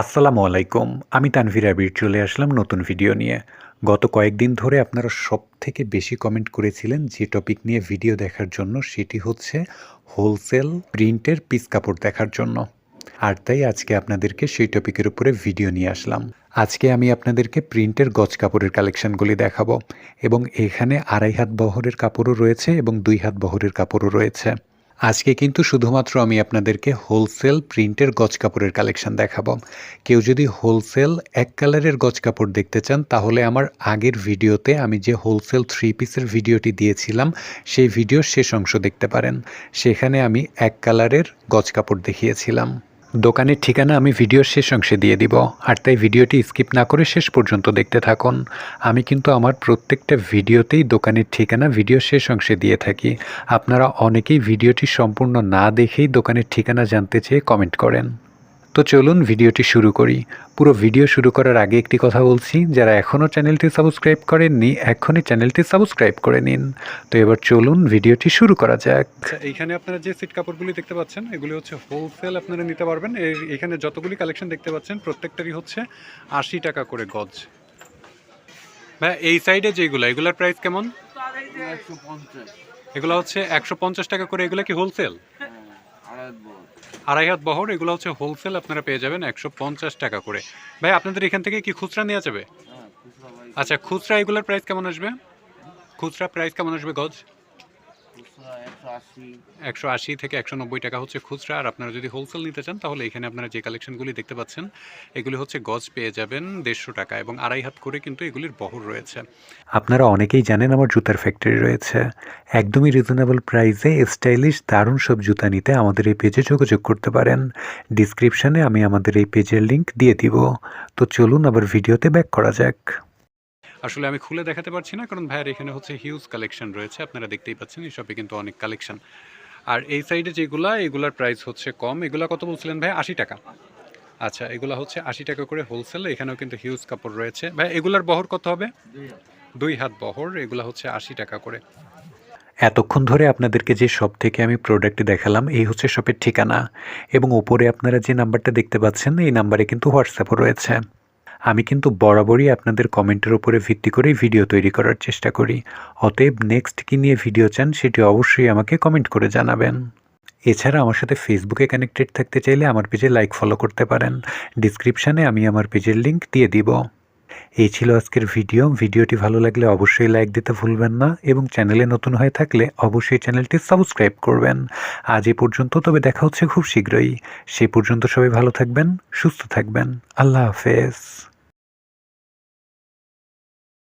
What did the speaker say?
আসসালামু আলাইকুম। আমি তানভীর আবির চলে আসলাম নতুন ভিডিও নিয়ে। গত কয়েকদিন ধরে আপনারা সব থেকে বেশি কমেন্ট করেছিলেন যে টপিক নিয়ে ভিডিও দেখার জন্য, সেটি হচ্ছে হোলসেল প্রিন্টের পিস কাপড় দেখার জন্য। আর তাই আজকে আপনাদেরকে সেই টপিকের উপরে ভিডিও নিয়ে আসলাম। আজকে আমি আপনাদেরকে প্রিন্টের গজ কাপড়ের কালেকশনগুলি দেখাবো এবং এখানে আড়াই হাত বহরের কাপড়ও রয়েছে এবং দুই হাত বহরের কাপড়ও রয়েছে। আজকে কিন্তু শুধুমাত্র আমি আপনাদেরকে হোলসেল প্রিন্টের গজ কাপড়ের কালেকশন দেখাবো। কেউ যদি হোলসেল এক কালারের গজ কাপড় দেখতে চান, তাহলে আমার আগের ভিডিওতে আমি যে হোলসেল থ্রি পিসের ভিডিওটি দিয়েছিলাম, সেই ভিডিওর শেষ অংশ দেখতে পারেন। সেখানে আমি এক কালারের গজ কাপড় দেখিয়েছিলাম। দোকানের ঠিকানা আমি ভিডিওর শেষ অংশে দিয়ে দিব, আর তাই ভিডিওটি স্কিপ না করে শেষ পর্যন্ত দেখতে থাকুন। আমি কিন্তু আমার প্রত্যেকটা ভিডিওতেই দোকানের ঠিকানা ভিডিও শেষ অংশে দিয়ে থাকি। আপনারা অনেকেই ভিডিওটি সম্পূর্ণ না দেখেই দোকানের ঠিকানা জানতে চেয়ে কমেন্ট করেন। তো চলুন ভিডিওটি শুরু করি। পুরো ভিডিও শুরু করার আগে একটি কথা বলছি যারা এখনও চ্যানেলটি সাবস্ক্রাইব করেননি এখনই চ্যানেলটি সাবস্ক্রাইব করে নিন। তো এবার চলুন ভিডিওটি শুরু করা যাক। আচ্ছা এইখানে আপনারা যে সিট কাপড়গুলি দেখতে পাচ্ছেন এগুলি হচ্ছে হোলসেল আপনারা নিতে পারবেন। এর এখানে যতগুলি কালেকশন দেখতে পাচ্ছেন প্রত্যেকটারই হচ্ছে আশি টাকা করে গজ। ভাই এই সাইডে যেগুলো এগুলোর প্রাইস কেমন? এগুলো হচ্ছে একশো পঞ্চাশ টাকা করে এগুলো কি হোলসেল আড়াই হাত বহর এগুলো হচ্ছে হোলসেল আপনারা পেয়ে যাবেন একশো পঞ্চাশ টাকা করে। ভাই আপনাদের এখান থেকে কি খুচরা নেওয়া যাবে? হ্যাঁ আচ্ছা খুচরা এগুলোর প্রাইস কেমন আসবে? খুচরা প্রাইস কেমন আসবে গজ? একশো আশি। থেকে একশো নব্বই টাকা হচ্ছে খুচরা। আর আপনারা যদি হোলসেল নিতে চান তাহলে এখানে আপনারা যে কালেকশনগুলি দেখতে পাচ্ছেন এগুলি হচ্ছে গজ পেয়ে যাবেন দেড়শো টাকা এবং আড়াই হাত করে কিন্তু এগুলির বহর রয়েছে। আপনারা অনেকেই জানেন আমার জুতার ফ্যাক্টরি রয়েছে। একদমই রিজনেবল প্রাইসে স্টাইলিশ দারুণ সব জুতা নিতে আমাদের এই পেজে যোগাযোগ করতে পারেন। ডিসক্রিপশানে আমি আমাদের এই পেজের লিংক দিয়ে দিব। তো চলুন আবার ভিডিওতে ব্যাক করা যাক। আসলে আমি খুলে দেখাতে পারছি না, কারণ ভাইয়ের এখানে হচ্ছে হিউজ কালেকশন রয়েছে, আপনারা দেখতেই পাচ্ছেন শপে কিন্তু অনেক কালেকশন আর এই সাইডে যেগুলা, এগুলার প্রাইস হচ্ছে কম, এগুলা কত বলছিলেন ভাই আশি টাকা। আচ্ছা এগুলা হচ্ছে আশি টাকা করে হোলসেল এখানেও কিন্তু হিউজ কাপড় রয়েছে। ভাই এগুলার বহর কত হবে? দুই হাত বহর, এগুলা হচ্ছে আশি টাকা করে। এতক্ষণ ধরে আপনাদেরকে যে শপ থেকে আমি প্রোডাক্ট দেখালাম, এই হচ্ছে শপের ঠিকানা। এবং উপরে আপনারা যে নাম্বারটা দেখতে পাচ্ছেন, এই নাম্বারে কিন্তু হোয়াটসঅ্যাপও রয়েছে। আমি কিন্তু বরাবরই আপনাদের কমেন্টের উপরে ভিত্তি করেই ভিডিও তৈরি করার চেষ্টা করি। অতএব নেক্সট কী নিয়ে ভিডিও চান সেটি অবশ্যই আমাকে কমেন্ট করে জানাবেন। এছাড়া আমার সাথে ফেসবুকে কানেক্টেড থাকতে চাইলে আমার পেজে লাইক ফলো করতে পারেন। ডিসক্রিপশানে আমি আমার পেজের লিঙ্ক দিয়ে দিব। এই ছিল আজকের ভিডিও। ভিডিওটি ভালো লাগলে অবশ্যই লাইক দিতে ভুলবেন না এবং চ্যানেলে নতুন হয়ে থাকলে অবশ্যই চ্যানেলটি সাবস্ক্রাইব করবেন। আজ এ পর্যন্ত, তবে দেখা হচ্ছে খুব শীঘ্রই। সে পর্যন্ত সবাই ভালো থাকবেন, সুস্থ থাকবেন। আল্লাহ হাফেজ।